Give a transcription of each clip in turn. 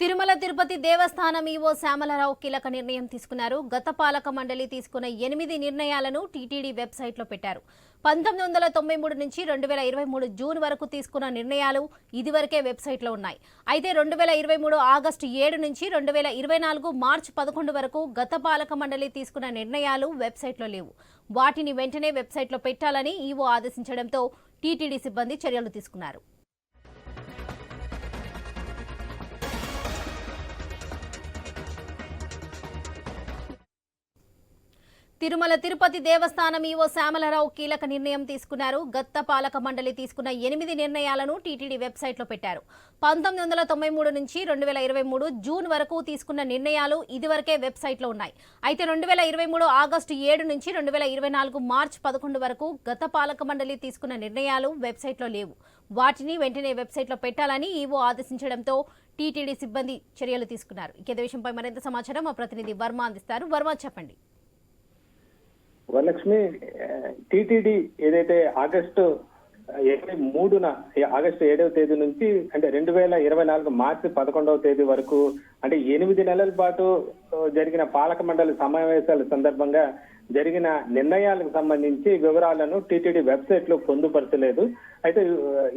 తిరుమల తిరుపతి దేవస్థానం EO Shyamalarao కీలక నిర్ణయం తీసుకున్నారు. గత పాలక మండలి తీసుకున్న ఎనిమిది నిర్ణయాలను టీటీడీ వెబ్సైట్లో పెట్టారు. పంతొమ్మిది వందల తొంభై మూడు నుంచి రెండు వేల ఇరవై మూడు జూన్ వరకు తీసుకున్న నిర్ణయాలు ఇదివరకే వెబ్సైట్లో ఉన్నాయి. అయితే రెండు వేల ఇరవై మూడు ఆగస్టు ఏడు నుంచి రెండు వేల ఇరవై నాలుగు మార్చి పదకొండు వరకు గత పాలక మండలి తీసుకున్న నిర్ణయాలు వెబ్సైట్లో లేవు. వాటిని వెంటనే వెబ్సైట్లో పెట్టాలని ఈవో ఆదేశించడంతో టీటీడీ సిబ్బంది చర్యలు తీసుకున్నారు. తిరుమల తిరుపతి దేవస్థానం ఈవో శ్యామలరావు కీలక నిర్ణయం తీసుకున్నారు. గత పాలక మండలి తీసుకున్న ఎనిమిది నిర్ణయాలను టీటీడీ వెబ్సైట్లో పెట్టారు. పంతొమ్మిది వందల తొంభై మూడు నుంచి రెండు వేల ఇరవై మూడు జూన్ వరకు తీసుకున్న నిర్ణయాలు ఇదివరకే వెబ్సైట్లో ఉన్నాయి. అయితే రెండు వేల ఇరవై మూడు ఆగస్టు ఏడు నుంచి రెండు వేల ఇరవై నాలుగు మార్చి పదకొండు వరకు గత పాలక మండలి తీసుకున్న నిర్ణయాలు వెబ్సైట్లో లేవు. వాటిని వెంటనే వెబ్సైట్లో పెట్టాలని ఈవో ఆదేశించడంతో టీటీడీ సిబ్బంది చర్యలు తీసుకున్నారు. ఇక విషయంపై మరింత సమాచారం మా ప్రతినిధి వర్మ అందిస్తారు. వర్మ చెప్పండి. వరలక్ష్మి టీటీడీ ఏదైతే ఆగస్టు ఇరవై మూడున ఆగస్టు ఏడవ తేదీ నుంచి అంటే రెండు వేల ఇరవై నాలుగు మార్చి పదకొండవ తేదీ వరకు అంటే ఎనిమిది నెలల పాటు జరిగిన పాలక మండలి సమావేశాల సందర్భంగా జరిగిన నిర్ణయాలకు సంబంధించి వివరాలను టీటీడీ వెబ్సైట్లో పొందుపరచలేదు. అయితే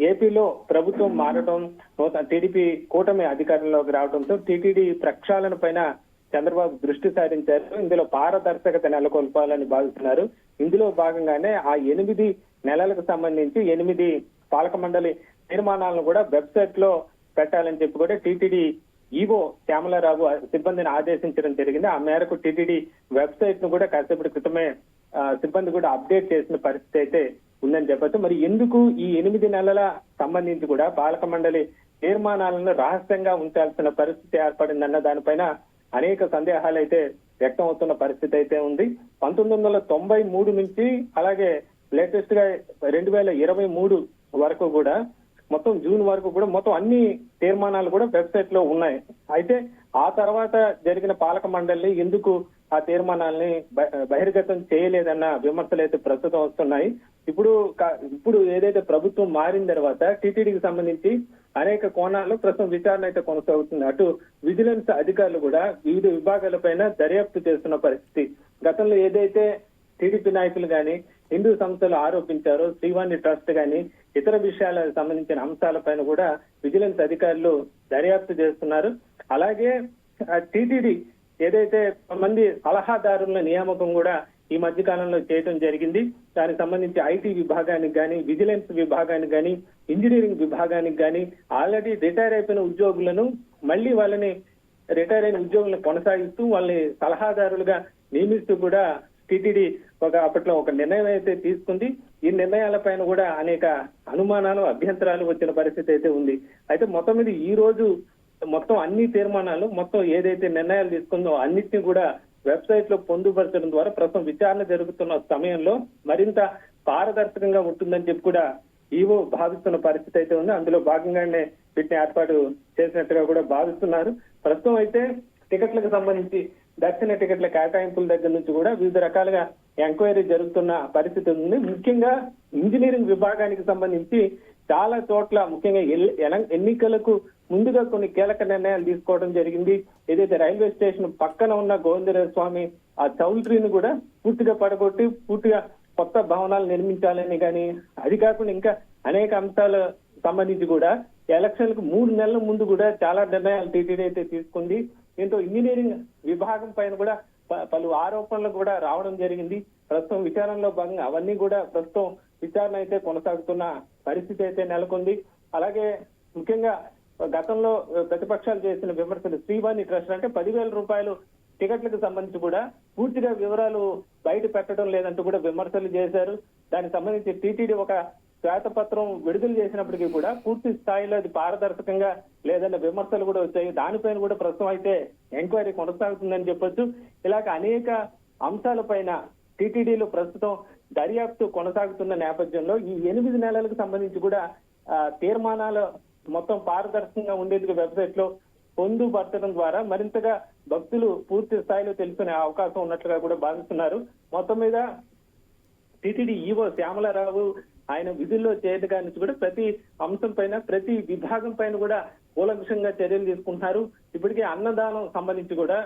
ఏపీలో ప్రభుత్వం మారడం నూతన టీడీపీ కూటమి అధికారంలోకి రావడంతో టీటీడీ ప్రక్షాళన పైన చంద్రబాబు దృష్టి సారించారు. ఇందులో పారదర్శకత నెలకొల్పాలని భావిస్తున్నారు. ఇందులో భాగంగానే ఆ ఎనిమిది నెలలకు సంబంధించి ఎనిమిది పాలక మండలి తీర్మానాలను కూడా వెబ్సైట్లో పెట్టాలని చెప్పి కూడా టీటీడీ ఈవో శ్యామలరావు సిబ్బందిని ఆదేశించడం జరిగింది. ఆ మేరకు టీటీడీ వెబ్సైట్ను కూడా కాసేపటి క్రితమే ఆ, సిబ్బంది కూడా అప్డేట్ చేసిన పరిస్థితి అయితే ఉందని చెప్పచ్చు. మరి ఎందుకు ఈ ఎనిమిది నెలల సంబంధించి కూడా పాలక మండలి తీర్మానాలను రహస్యంగా ఉంచాల్సిన పరిస్థితి ఏర్పడిందన్న దానిపైన అనేక సందేహాలు అయితే వ్యక్తం అవుతున్న పరిస్థితి అయితే ఉంది. పంతొమ్మిది వందల తొంభై మూడు నుంచి అలాగే లేటెస్ట్గా రెండు వేల ఇరవై మూడు వరకు కూడా మొత్తం జూన్ వరకు కూడా మొత్తం అన్ని తీర్మానాలు కూడా వెబ్సైట్లో ఉన్నాయి. అయితే ఆ తర్వాత జరిగిన పాలక మండలి ఎందుకు ఆ తీర్మానాల్ని బహిర్గతం చేయలేదన్న విమర్శలు అయితే ప్రస్తుతం వస్తున్నాయి. ఇప్పుడు ఇప్పుడు ఏదైతే ప్రభుత్వం మారిన తర్వాత టీటీడీకి సంబంధించి అనేక కోణాల్లో ప్రస్తుతం విచారణ అయితే కొనసాగుతుంది. అటు విజిలెన్స్ అధికారులు కూడా వివిధ విభాగాలపైన దర్యాప్తు చేస్తున్న పరిస్థితి. గతంలో ఏదైతే టీడీపీ నాయకులు కానీ హిందూ సంస్థలు ఆరోపించారో శ్రీవాణి ట్రస్ట్ కానీ ఇతర విషయాలకు సంబంధించిన అంశాలపైన కూడా విజిలెన్స్ అధికారులు దర్యాప్తు చేస్తున్నారు. అలాగే టీటీడీ ఏదైతే మంది సలహాదారుల నియామకం కూడా ఈ మధ్య కాలంలో చేయడం జరిగింది. దానికి సంబంధించి ఐటీ విభాగానికి కానీ విజిలెన్స్ విభాగానికి కానీ ఇంజనీరింగ్ విభాగానికి కానీ ఆల్రెడీ రిటైర్ అయిపోయిన ఉద్యోగులను మళ్ళీ వాళ్ళని రిటైర్ అయిన ఉద్యోగులను కొనసాగిస్తూ వాళ్ళని సలహాదారులుగా నియమిస్తూ కూడా టిటిడి ఒక అప్పట్లో ఒక నిర్ణయం అయితే తీసుకుంది. ఈ నిర్ణయాలపైన కూడా అనేక అనుమానాలు అభ్యంతరాలు వచ్చిన పరిస్థితి అయితే ఉంది. అయితే మొత్తం మీద ఈ రోజు మొత్తం అన్ని తీర్మానాలు మొత్తం ఏదైతే నిర్ణయాలు తీసుకుందో అన్నిటిని కూడా వెబ్సైట్లో పొందుపరచడం ద్వారా ప్రస్తుతం విచారణ జరుగుతున్న సమయంలో మరింత పారదర్శకంగా ఉంటుందని చెప్పి కూడా ఈవో భావిస్తున్న పరిస్థితి అయితే ఉంది. అందులో భాగంగానే వీటిని ఏర్పాటు చేసినట్టుగా కూడా భావిస్తున్నారు. ప్రస్తుతం అయితే టికెట్లకు సంబంధించి దక్షిణ టికెట్ల కేటాయింపుల దగ్గర నుంచి కూడా వివిధ రకాలుగా ఎంక్వైరీ జరుగుతున్న పరిస్థితి ఉంది. ముఖ్యంగా ఇంజనీరింగ్ విభాగానికి సంబంధించి చాలా చోట్ల ముఖ్యంగా ఎల్- ఎల- ఎన్నికలకు ముందుగా కొన్ని కీలక నిర్ణయాలు తీసుకోవడం జరిగింది. ఏదైతే రైల్వే స్టేషన్ పక్కన ఉన్న గోవిందరాజ స్వామి ఆ చౌల్ట్రీని కూడా పూర్తిగా పడగొట్టి పూర్తిగా కొత్త భవనాలు నిర్మించాలని కానీ అది కాకుండా ఇంకా అనేక అంశాలు సంబంధించి కూడా ఎలక్షన్లకు మూడు నెలల ముందు కూడా చాలా నిర్ణయాలు టీటీడీ అయితే తీసుకుంది. దీంతో ఇంజనీరింగ్ విభాగం పైన కూడా ప- పలు ఆరోపణలు కూడా రావడం జరిగింది. ప్రస్తుతం విచారణలో భాగంగా అవన్నీ కూడా ప్రస్తుతం విచారణ అయితే కొనసాగుతున్న పరిస్థితి అయితే నెలకొంది. అలాగే ముఖ్యంగా గతంలో ప్రతిపక్షాలు చేసిన విమర్శలు శ్రీవాణి ట్రస్ట్ అంటే పదివేల రూపాయలు టికెట్లకు సంబంధించి కూడా పూర్తిగా వివరాలు బయట పెట్టడం లేదంటూ కూడా విమర్శలు చేశారు. దానికి సంబంధించి టీటీడీ ఒక శ్వేతపత్రం విడుదల చేసినప్పటికీ కూడా పూర్తి స్థాయిలో అది పారదర్శకంగా లేదన్న విమర్శలు కూడా వచ్చాయి. దానిపైన కూడా ప్రస్తుతం అయితే ఎంక్వైరీ కొనసాగుతుందని చెప్పొచ్చు. ఇలాగ అనేక అంశాలపైన టీటీడీలో ప్రస్తుతం దర్యాప్తు కొనసాగుతున్న నేపథ్యంలో ఈ ఎనిమిది నెలలకు సంబంధించి కూడా తీర్మానాలు మొత్తం పారదర్శకంగా ఉండేందుకు వెబ్సైట్లో పొందుపరచడం ద్వారా మరింతగా భక్తులు పూర్తి స్థాయిలో తెలుసుకునే అవకాశం ఉన్నట్లుగా కూడా భావిస్తున్నారు. మొత్తం మీద టీటీడీ ఈవో శ్యామలారావు ఆయన విధుల్లో చేయటగా నుంచి కూడా ప్రతి అంశం పైన ప్రతి విభాగం పైన కూడా కూలంకషంగా చర్యలు తీసుకుంటున్నారు. ఇప్పటికే అన్నదానం సంబంధించి కూడా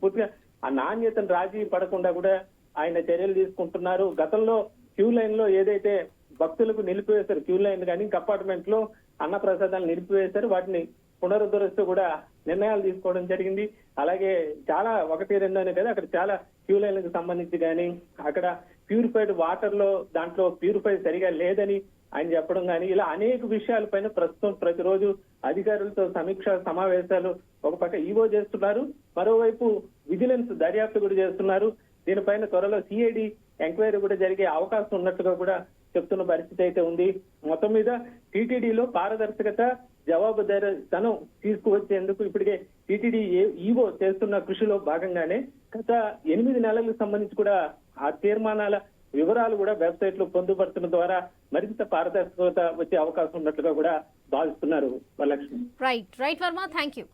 పూర్తిగా ఆ నాణ్యతను రాజీ పడకుండా కూడా ఆయన చర్యలు తీసుకుంటున్నారు. గతంలో క్యూ లైన్లో ఏదైతే భక్తులకు నిలిపివేశారు. క్యూ లైన్ కానీ కంపార్ట్మెంట్లో అన్న ప్రసాదాలు నిలిపివేశారు. వాటిని పునరుద్ధరిస్తూ కూడా నిర్ణయాలు తీసుకోవడం జరిగింది. అలాగే చాలా ఒకటి రెండు అనే కదా అక్కడ చాలా క్యూ లైన్లకు సంబంధించి కానీ అక్కడ ప్యూరిఫైడ్ వాటర్లో దాంట్లో ప్యూరిఫై సరిగా లేదని ఆయన చెప్పడం కానీ ఇలా అనేక విషయాలపైన ప్రస్తుతం ప్రతిరోజు అధికారులతో సమీక్ష సమావేశాలు ఒక పక్క ఈవో చేస్తున్నారు. మరోవైపు విజిలెన్స్ దర్యాప్తు కూడా చేస్తున్నారు. దీనిపైన త్వరలో సిఐడి ఎంక్వైరీ కూడా జరిగే అవకాశం ఉన్నట్టుగా కూడా చెప్తున్న పరిస్థితి అయితే ఉంది. మొత్తం మీద టీటీడీలో పారదర్శకత జవాబుదారీతనం తీసుకువచ్చేందుకు ఇప్పటికే టీటీడీ ఈవో చేస్తున్న కృషిలో భాగంగానే గత ఎనిమిది నెలలకు సంబంధించి కూడా ఆ తీర్మానాల వివరాలు కూడా వెబ్సైట్లో పొందుపరచడం ద్వారా మరింత పారదర్శకత వచ్చే అవకాశం ఉన్నట్లుగా కూడా భావిస్తున్నారు Varalakshmi. Right right Varma thank you